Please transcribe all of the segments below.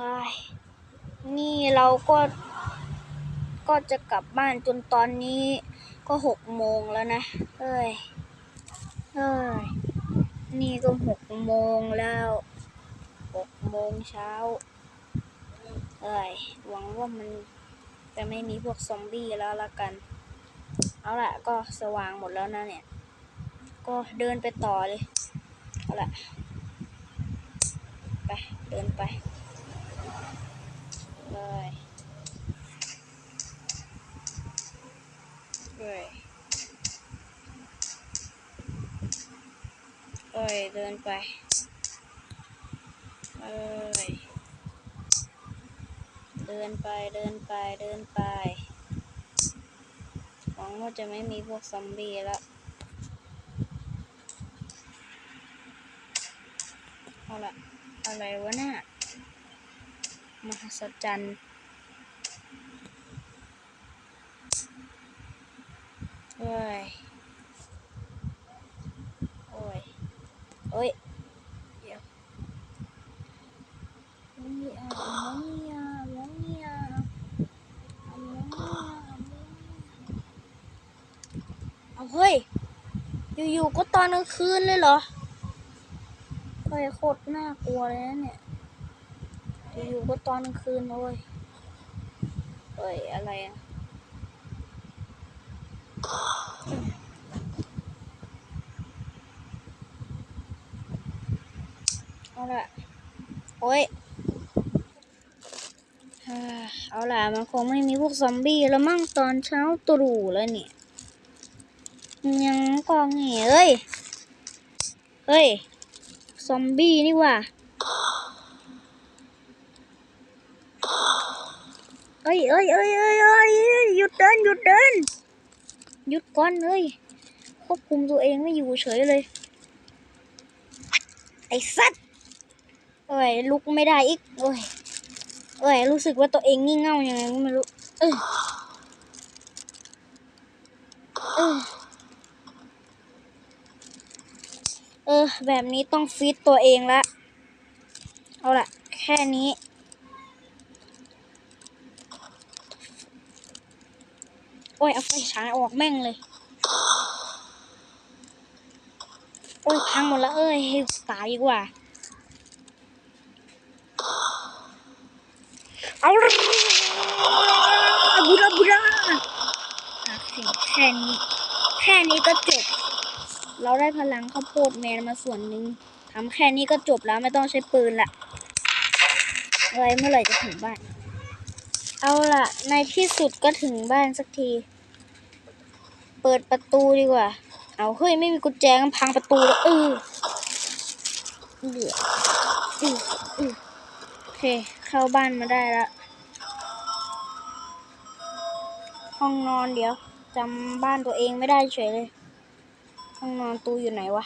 ว้ายนี่เราก็ก็จะกลับบ้านจนตอนนี้ก็หกโมงแล้วนะ เอ้ย เอ้ย นี่ก็หกโมงแล้วหกโมงเช้า เอ้ย หวังว่ามันจะไม่มีพวกซอมบี้แล้วละกัน เอาละก็สว่างหมดแล้วนะเนี่ย ก็เดินไปต่อเลย เอาละไป เดินไป เลยเอ้ยเอ้ยเดินไป เอ้ย เดินไป เดินไป เดินไป หวังว่าจะไม่มีพวกซอมบี้ล้วเอาละอะไรวะน่ะ มหัศจรรย์เอ้ย โอ้ยเอ้ย เดี๋ยวมองนี่อะนี่อะนี่อะเอาเฮ้ย อยู่ๆ ก็ตอนกลางคืนเลยเหรอเฮ้ยโคตรน่ากลัวเลยนะเนี่ย อยู่ก็ตอนกลางคืนนะเลยเฮ้ย อะไรอะเอาละโอ้ยเอาล่ะ มันคงไม่มีพวกซอมบี้แล้วมั่งตอนเช้าตรู่แล้วเนี่ย ยังกองเหยเอ้ย เฮ้ย ซอมบี้นี่ว่า เอ้ยเอ้ยเอ้ยเอ้ยเอ้ยหยุดเดินหยุดเดินหยุดก่อนเอ้ยควบคุมตัวเองไม่อยู่เฉยเลย ไอ้สัตว์เอ้ยลุกไม่ได้อีกเอ้ยเอ้ยรู้สึกว่าตัวเองงี่เง่ายังไงก็ไม่รู้เอ้ยเอ้ยเออ แบบนี้ต้องฟิตตัวเองละ เอาละแค่นี้ อ้ยเอาไฟฉายออกแม่งเลย โอ้ยพังหมดแล้วเอ้ยตายดีกว่า เอาละบุระบุระอะสิแค่นี้แค่นี้ก็จบ เราได้พลังข้าวโพดแมนมาส่วนหนึ่งทำแค่นี้ก็จบแล้วไม่ต้องใช้ปืนละอะไรเมื่อไหร่จะถึงบ้าน เอาล่ะ ในที่สุดก็ถึงบ้านสักที เปิดประตูดีกว่า เอาเฮ้ยไม่มีกุญแจก็พังประตูแล้วเออเหลืออืออือโอเค เข้าบ้านมาได้ล้วห้องนอนเดี๋ยวจำบ้านตัวเองไม่ได้เฉยเลย ห้องนอนตูอยู่ไหนวะ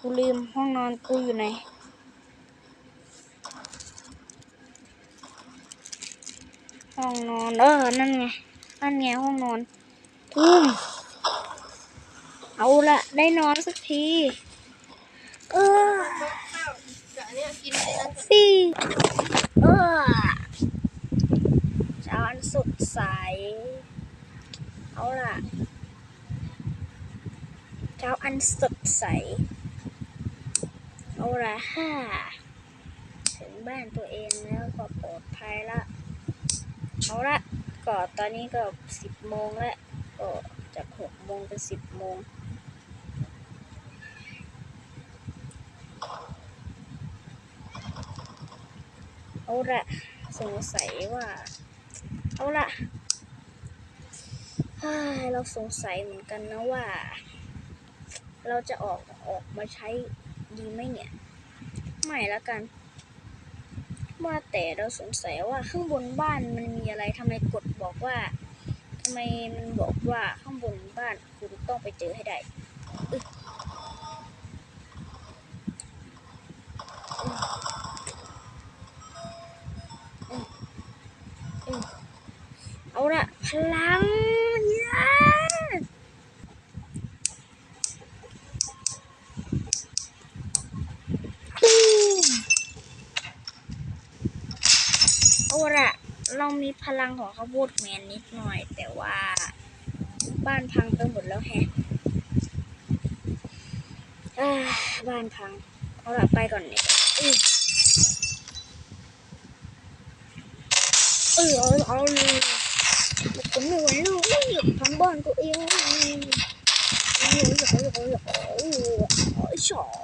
กูลืมห้องนอนกูอยู่ไหนห้องนอนเออนั่นไงนั่นไงห้องนอน เอาละได้นอนสักที เออสี่เออเช้าอันสดใส เอาละเช้าอันสดใส เอาละฮ่าถึงบ้านตัวเองแล้วก็ปลอดภัยละ เอาละก็ตอนนี้ก็สิบโมงแล้ว ก็จากหกโมงเป็นสิบโมงเอาละสงสัยว่า เอาละเราสงสัยเหมือนกันนะว่า เราจะออกออกมาใช้ดีไหมเนี่ย ไม่ละกันว่าแต่เราสงสัยว่าข้างบนบ้านมันมีอะไรทำไมกดบอกว่า ไมมันบอกว่าข้างบนบ้านคุณต้องไปเจอให้ได้เอาละพลังเย้ตูมเอาละ เรามีพลังของข้าวโพดแมนนิดหน่อย แต่ว่าบ้านพังไปหมดแล้วแฮะบ้านพัง เอาละไปก่อนเนี่ยเออเอาเอาเลยผมไม่ไหวแล้วไม่อยากทำบ้านตัวเองอยากอยากอยากอยากอยากชอบ